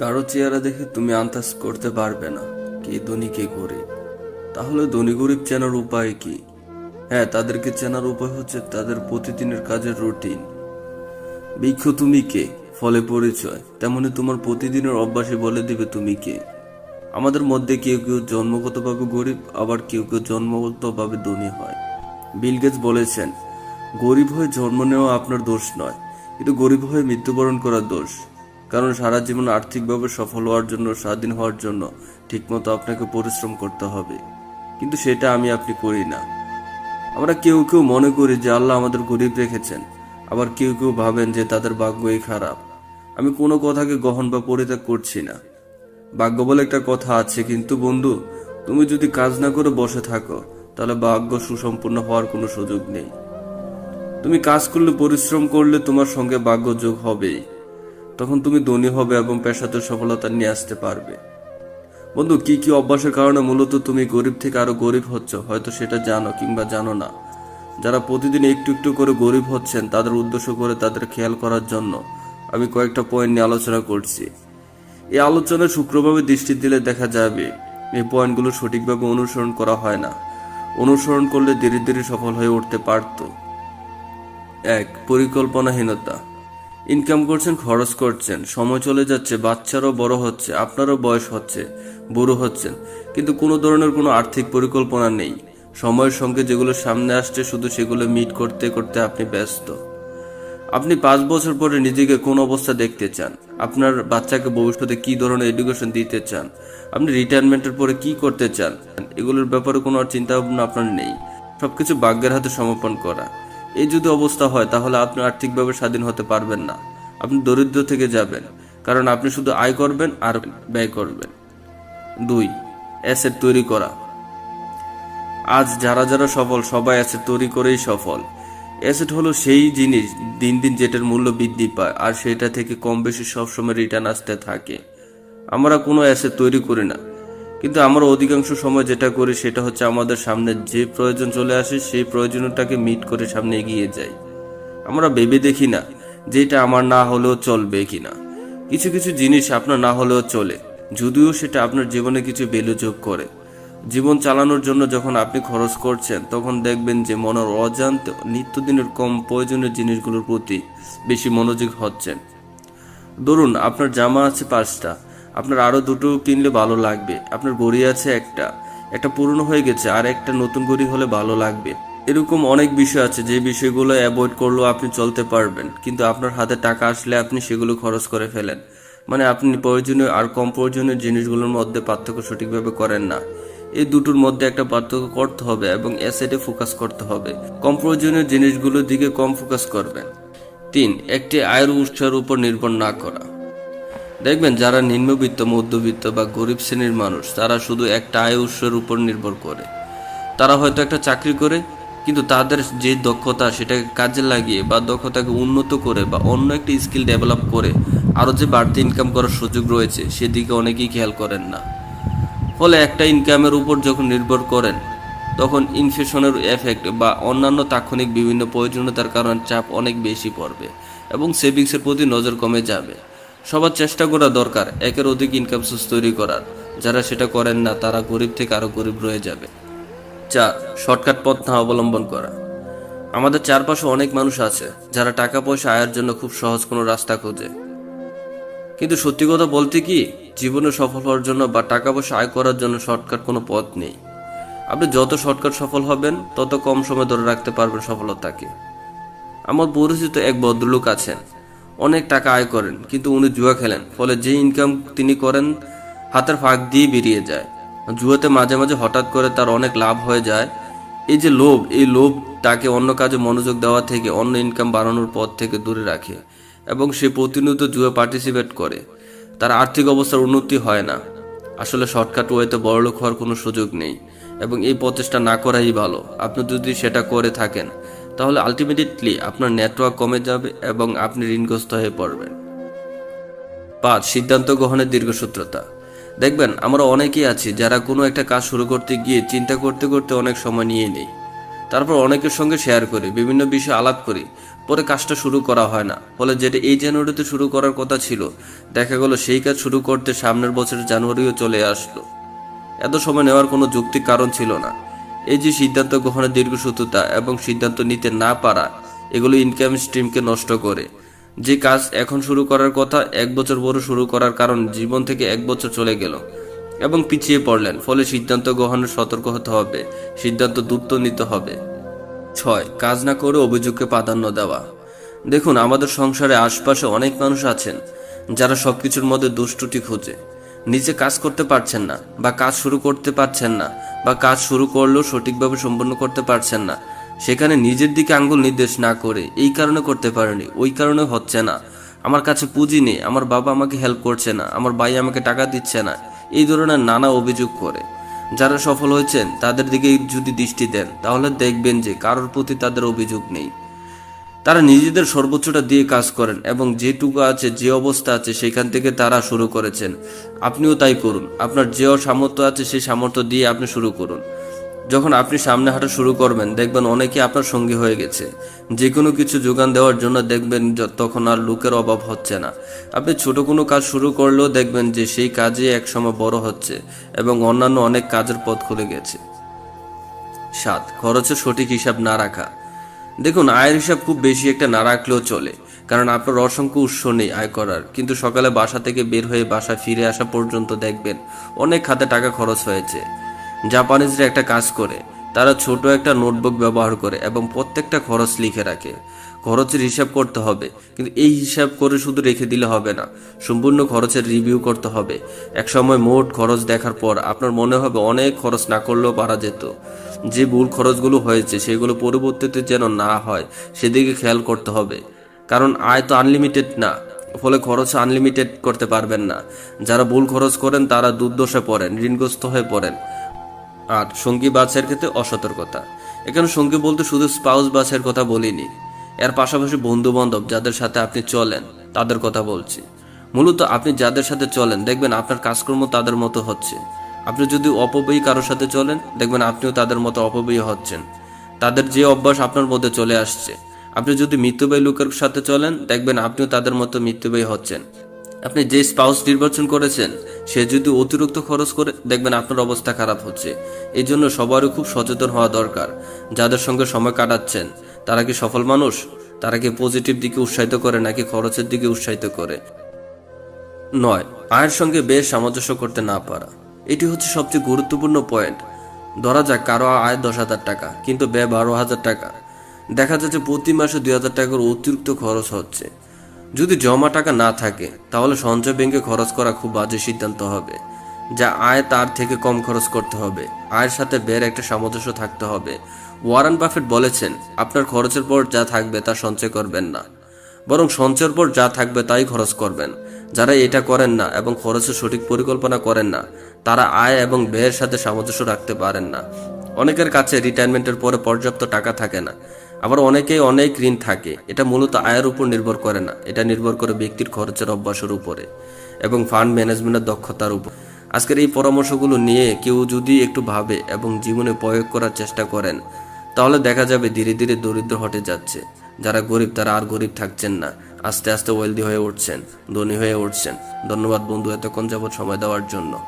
কারও চেহারা দেখে তুমি আন্দাজ করতে পারবে না কে ধনী, কে গরিব। তাহলে ধনী, গরিব চেনার উপায় কি? হ্যাঁ তাদেরকে চেনার উপায় হচ্ছে তাদের প্রতিদিনের কাজের রুটিন। বৃক্ষ তুমি কে? ফলে পরিচয়। তেমনি তোমার প্রতিদিনের অভ্যাসে বলে দিবে তুমি কে। আমাদের মধ্যে কেউ কেউ জন্মগতভাবে গরিব, আবার কেউ কেউ জন্মগতভাবে ধনী হয়। বিল বলেছেন, গরিব হয়ে জন্ম নেওয়া আপনার দোষ নয়, কিন্তু গরিব হয়ে মৃত্যুবরণ করার দোষ। কারণ সারা জীবন আর্থিকভাবে সফল হওয়ার জন্য, স্বাধীন হওয়ার জন্য ঠিকমতো আপনাকে পরিশ্রম করতে হবে। কিন্তু সেটা আমি আপনি করি না। আমরা কেউ কেউ মনে করি যে আল্লাহ আমাদের গরিব রেখেছেন। আবার কেউ কেউ ভাবেন যে তাদের ভাগ্যই খারাপ। আমি কোনো কথাকে গ্রহণ বা পরিত্যাগ করছি না। ভাগ্য বলে একটা কথা আছে, কিন্তু বন্ধু, তুমি যদি কাজ না করে বসে থাকো, তাহলে ভাগ্য সুসম্পূর্ণ হওয়ার কোনো সুযোগ নেই। তুমি কাজ করলে, পরিশ্রম করলে তোমার সঙ্গে ভাগ্য যোগ হবেই। তখন তুমি ধনী হবে এবং পেশাতে সফলতা নিয়ে আসতে পারবে। বন্ধু, কি কি অভ্যাসের কারণে মূলত তুমি গরিব থেকে আরও গরিব হচ্ছ? হয়তো সেটা জানো কিংবা জানো না। যারা প্রতিদিন একটু একটু করে গরিব হচ্ছেন, তাদের উদ্দেশ্য করে তাদের খেয়াল করার জন্য আমি কয়েকটা পয়েন্ট নিয়ে আলোচনা করছি। এই আলোচনায় শুক্রভাবে দৃষ্টি দিলে দেখা যাবে, এই পয়েন্টগুলো সঠিকভাবে অনুসরণ করা হয় না। অনুসরণ করলে ধীরে ধীরে সফল হয়ে উঠতে পারতো। এক, পরিকল্পনাহীনতা। ইনকাম করছেন, খরচ করছেন। সময় চলে যাচ্ছে, বাচ্চারও বড় হচ্ছে, আপনারও বয়স হচ্ছে, বুড়ো হচ্ছেন। কিন্তু কোনো ধরনের কোনো আর্থিক পরিকল্পনা নেই। সময়ের সঙ্গে যেগুলো সামনে আসছে, শুধু সেগুলো মিট করতে করতে আপনি ব্যস্ত। আপনি পাঁচ বছর পরে নিজেকে কোন অবস্থা দেখতে চান? আপনার বাচ্চাকে ভবিষ্যতে কি ধরনের এডুকেশন দিতে চান? আপনি রিটায়ারমেন্টের পরে কি করতে চান? এগুলোর ব্যাপারে কোনো চিন্তা ভাবনা আপনার নেই। সবকিছু ভাগ্যের হাতে সমর্পণ করা। এই যদি অবস্থা হয়, তাহলে আপনি আর্থিকভাবে স্বাধীন হতে পারবেন না। আপনি দরিদ্র থেকে যাবেন, কারণ আপনি শুধু আয় করবেন আর ব্যয় করবেন। দুই, অ্যাসেট তৈরি করা। আজ যারা যারা সফল, সবাই অ্যাসেট তৈরি করেই সফল। অ্যাসেট হলো সেই জিনিস, দিন দিন যেটার মূল্য বৃদ্ধি পায়, আর সেটা থেকে কম বেশি সবসময় রিটার্ন আসতে থাকে। আমরা কোনো অ্যাসেট তৈরি করি না। কিন্তু আমরা অধিকাংশ সময় যেটা করি সেটা হচ্ছে আমাদের সামনে যে প্রয়োজন চলে আসে সেই প্রয়োজনটাকে মিট করে সামনে এগিয়ে যাই। আমরা ভেবে দেখি না যে এটা আমার না হলেও চলবে কিনা। কিছু কিছু জিনিস আপনার না হলেও চলে, যদিও সেটা আপনার জীবনে কিছু ভ্যালু যোগ করে। জীবন চালানোর জন্য যখন আপনি খরচ করছেন, তখন দেখবেন যে মনের অজান্ত নিত্যদিনের কম প্রয়োজনীয় জিনিসগুলোর প্রতি বেশি মনোযোগ হচ্ছেন। ধরুন, আপনার জামা আছে পাঁচটা আপনার আরও দুটো কিনলে ভালো লাগবে। আপনার গড়ি আছে একটা। একটা পুরনো হয়ে গেছে, আর একটা নতুন গড়ি হলে ভালো লাগবে। এরকম অনেক বিষয় আছে, যে বিষয়গুলো অ্যাভয়েড করলেও আপনি চলতে পারবেন। কিন্তু আপনার হাতে টাকা আসলে আপনি সেগুলো খরচ করে ফেলেন। মানে আপনি প্রয়োজনীয় আর কম প্রয়োজনীয় জিনিসগুলোর মধ্যে পার্থক্য সঠিকভাবে করেন না। এই দুটোর মধ্যে একটা পার্থক্য করতে হবে এবং অ্যাসেটে ফোকাস করতে হবে। কম প্রয়োজনীয় জিনিসগুলোর দিকে কম ফোকাস করবেন। তিন, একটি আয়ের উৎসের উপর নির্ভর না করা। দেখবেন যারা নিম্নবিত্ত, মধ্যবিত্ত বা গরিব শ্রেণির মানুষ, তারা শুধু একটা আয় উৎসের উপর নির্ভর করে। তারা হয়তো একটা চাকরি করে, কিন্তু তাদের যে দক্ষতা সেটাকে কাজে লাগিয়ে বা দক্ষতাকে উন্নত করে বা অন্য একটি স্কিল ডেভেলপ করে আরও যে বাড়তি ইনকাম করার সুযোগ রয়েছে, সেদিকে অনেকেই খেয়াল করেন না। ফলে একটা ইনকামের উপর যখন নির্ভর করেন, তখন ইনফ্লেশনের এফেক্ট বা অন্যান্য তাৎক্ষণিক বিভিন্ন প্রয়োজনীয়তার কারণে চাপ অনেক বেশি পড়বে এবং সেভিংসের প্রতি নজর কমে যাবে। সবার চেষ্টা করা দরকার, একের অধিক ইনকাম সোর্স তৈরি করার। যারা সেটা করেন না, তারা গরিব থেকে আরও গরিব রয়ে যাবে। চার শর্টকাট পথ না অবলম্বন করা। আমাদের চারপাশে অনেক মানুষ আছে, যারা টাকা পয়সা আয়ের জন্য খুব সহজ কোনো রাস্তা খোঁজে। কিন্তু সত্যি কথা বলতে কি, জীবনে সফল হওয়ার জন্য বা টাকা পয়সা আয় করার জন্য শর্টকাট কোনো পথ নেই। আপনি যত শর্টকাট সফল হবেন, তত কম সময় ধরে রাখতে পারবেন সফলতাকে। আমার পরিচিত এক ভদ্রলোক আছেন অনেক টাকা আয় করেন, কিন্তু উনি জুয়া খেলেন। ফলে যে ইনকাম তিনি করেন, হাতের ফাঁক দিয়ে বেরিয়ে যায়। জুয়াতে মাঝে মাঝে হঠাৎ করে তার অনেক লাভ হয়ে যায়। এই যে লোভ, এই লোভ তাকে অন্য কাজে মনোযোগ দেওয়া থেকে, অন্য ইনকাম বাড়ানোর পথ থেকে দূরে রাখে এবং সে প্রতিনিয়ত জুয়া পার্টিসিপেট করে। তার আর্থিক অবস্থার উন্নতি হয় না। আসলে শর্টকাট ওয়েতে বড়লোক হওয়ার কোনো সুযোগ নেই এবং এই প্রচেষ্টা না করাই ভালো। আপনি যদি সেটা করে থাকেন তাহলে আলটিমেটলি আপনার নেটওয়ার্ক কমে যাবে এবং আপনি ঋণগ্রস্ত হয়ে পড়বেন। পাঁচ, সিদ্ধান্ত গ্রহণের দীর্ঘসূত্রতা। দেখবেন, আমরা অনেকেই আছি যারা কোনো একটা কাজ শুরু করতে গিয়ে চিন্তা করতে করতে অনেক সময় নিয়ে নেই। তারপর অনেকের সঙ্গে শেয়ার করি, বিভিন্ন বিষয়ে আলাপ করি, পরে কাজটা শুরু করা হয় না। ফলে যেটা এই জানুয়ারিতে শুরু করার কথা ছিল, দেখা গেল সেই কাজ শুরু করতে সামনের বছরের জানুয়ারিও চলে আসলো। এত সময় নেওয়ার কোনো যৌক্তিক কারণ ছিল না। এই যে সিদ্ধান্ত গ্রহণের দীর্ঘসূত্রতা এবং সিদ্ধান্ত নিতে না পারা, এগুলো ইনকাম স্ট্রিমকে নষ্ট করে। যে কাজ এখন শুরু করার কথা, এক বছর বড় শুরু করার কারণ জীবন থেকে এক বছর চলে গেল এবং পিছিয়ে পড়লেন। ফলে সিদ্ধান্ত গ্রহণে সতর্ক হতে হবে, সিদ্ধান্ত দ্রুত নিতে হবে। ছয়, কাজ না করে অভিযোগকে প্রাধান্য দেওয়া। দেখুন, আমাদের সংসারে আশপাশে অনেক মানুষ আছেন, যারা সবকিছুর মধ্যে দুষ্টুটি খোঁজে। নিজে কাজ করতে পারছেন না, বা কাজ শুরু করতে পারছেন না, বা কাজ শুরু করলেও সঠিকভাবে সম্পন্ন করতে পারছেন না, সেখানে নিজের দিকে আঙ্গুল নির্দেশ না করে, এই কারণে করতে পারেনি, ওই কারণে হচ্ছে না। আমার কাছে পুঁজি নেই, আমার বাবা আমাকে হেল্প করছে না, আমার ভাই আমাকে টাকা দিচ্ছে না, এই ধরনের নানা অভিযোগ করে। যারা সফল হয়েছেন, তাদের দিকে যদি দৃষ্টি দেন, তাহলে দেখবেন যে কারোর প্রতি তাদের অভিযোগ নেই। তারা নিজেদের সর্বোচ্চটা দিয়ে কাজ করেন এবং যেটুকু আছে, যে অবস্থা আছে, সেখান থেকে তারা শুরু করেছেন। আপনিও তাই করুন। আপনার যে সামর্থ্য আছে, সেই সামর্থ্য দিয়ে আপনি শুরু করুন। যখন আপনি সামনে হাঁটা শুরু করবেন, দেখবেন অনেকে আপনার সঙ্গী হয়ে গেছে। যে কোনো কিছু যোগান দেওয়ার জন্য দেখবেন তখন আর লোকের অভাব হচ্ছে না। আপনি ছোট কোনো কাজ শুরু করলেও দেখবেন যে, সেই কাজে একসময় বড় হচ্ছে এবং অন্যান্য অনেক কাজের পথ খুলে গেছে। সাত, খরচের সঠিক হিসাব না রাখা। দেখুন, আয়ের হিসাব খুব বেশি একটা না রাখলেও চলে, কারণ আপনার অসংখ্য উৎস নেই আয় করার। কিন্তু সকালে বাসা থেকে বের হয়ে বাসা ফিরে আসা পর্যন্ত দেখবেন, অনেক খাতে টাকা খরচ হয়েছে। জাপানিজরা একটা কাজ করে, তারা ছোট একটা নোটবুক ব্যবহার করে এবং প্রত্যেকটা খরচ লিখে রাখে। খরচের হিসাব করতে হবে, কিন্তু এই হিসাব করে শুধু রেখে দিলে হবে না, সম্পূর্ণ খরচের রিভিউ করতে হবে। এক সময় মোট খরচ দেখার পর আপনার মনে হবে অনেক খরচ না করলেও পারা যেত। যে ভুল খরচগুলো হয়েছে, সেগুলো পরবর্তীতে যেন না হয়, সেদিকে খেয়াল করতে হবে। কারণ আয় তো আনলিমিটেড না, ফলে খরচ আনলিমিটেড করতে পারবেন না। যারা ভুল খরচ করেন, তারা দুর্দশায় পড়েন, ঋণগ্রস্ত হয়ে পড়েন। আর সঙ্গী বাছাইয়ের ক্ষেত্রে অসতর্কতা। এখানে সঙ্গী বলতে শুধু স্পাউস বাছাইয়ের কথা বলিনি। এর পাশাপাশি বন্ধু বান্ধব যাদের সাথে আপনি চলেন, তাদের কথা বলছি। মূলত আপনি যাদের সাথে চলেন, দেখবেন আপনার কাজকর্ম তাদের মতো হচ্ছে। আপনি যদি অপব্যয়ী কারোর সাথে চলেন, দেখবেন আপনিও তাদের মতো অপব্যয়ী হচ্ছেন। তাদের যে অভ্যাস আপনার মধ্যে চলে আসছে। আপনি যদি মৃত্যুবাহী লোকের সাথে চলেন, দেখবেন আপনিও তাদের মতো মৃত্যুবাহী হচ্ছেন। আপনি যে স্পাউস নির্বাচন করেছেন, সে যদি অতিরিক্ত খরচ করে, দেখবেন আপনার অবস্থা খারাপ হচ্ছে। এই জন্য সবারই খুব সচেতন হওয়া দরকার। যাদের সঙ্গে সময় কাটাচ্ছেন, তারা কি সফল মানুষ? তারা কি পজিটিভ দিকে উৎসাহিত করে, নাকি খরচের দিকে উৎসাহিত করে? নয় আয়ের সঙ্গে বেশ সামঞ্জস্য করতে না পারা। এটি হচ্ছে সবচেয়ে গুরুত্বপূর্ণ পয়েন্ট। ধরা যাক কারও আয় দশ হাজার টাকা, কিন্তু ব্যয় বারো হাজার টাকা। দেখা যাচ্ছে প্রতি মাসে দুই হাজার টাকার অতিরিক্ত খরচ হচ্ছে। যদি জমা টাকা না থাকে, তাহলে সঞ্চয় ব্যাংকে খরচ করা খুব বাজে সিদ্ধান্ত হবে, যা আয় তার থেকে কম খরচ করতে হবে। আয়ের সাথে ব্যয়ের একটা সামঞ্জস্য থাকতে হবে। ওয়ারেন বাফেট বলেছেন, আপনার খরচের পর যা থাকবে তা সঞ্চয় করবেন না। বরং সঞ্চয়ের পর যা থাকবে তাই খরচ করবেন। যারা এটা করেন না এবং খরচের সঠিক পরিকল্পনা করেন না তারা আয় এবং ব্যয়ের সাথে সামঞ্জস্য রাখতে পারেন না। অনেকের কাছে রিটায়ারমেন্টের পরে পর্যাপ্ত টাকা থাকে না। আবার অনেকেই অনেক ঋণ থাকে। এটা মূলত আয়ের উপর নির্ভর করে না। এটা নির্ভর করে ব্যক্তির খরচের অভ্যাসের উপরে এবং ফান্ড ম্যানেজমেন্টের দক্ষতার উপর। আজকের এই পরামর্শগুলো নিয়ে কেউ যদি একটু ভাবে এবং জীবনে প্রয়োগ করার চেষ্টা করেন, তাহলে দেখা যাবে ধীরে ধীরে দরিদ্র হটে যাচ্ছে। যারা গরিব, তারা আর গরিব থাকছেন না। আস্তে আস্তে ওয়েলদি হয়ে উঠছেন, ধনী হয়ে উঠছেন। ধন্যবাদ বন্ধু এতক্ষণ যাবৎ সময় দেওয়ার জন্য।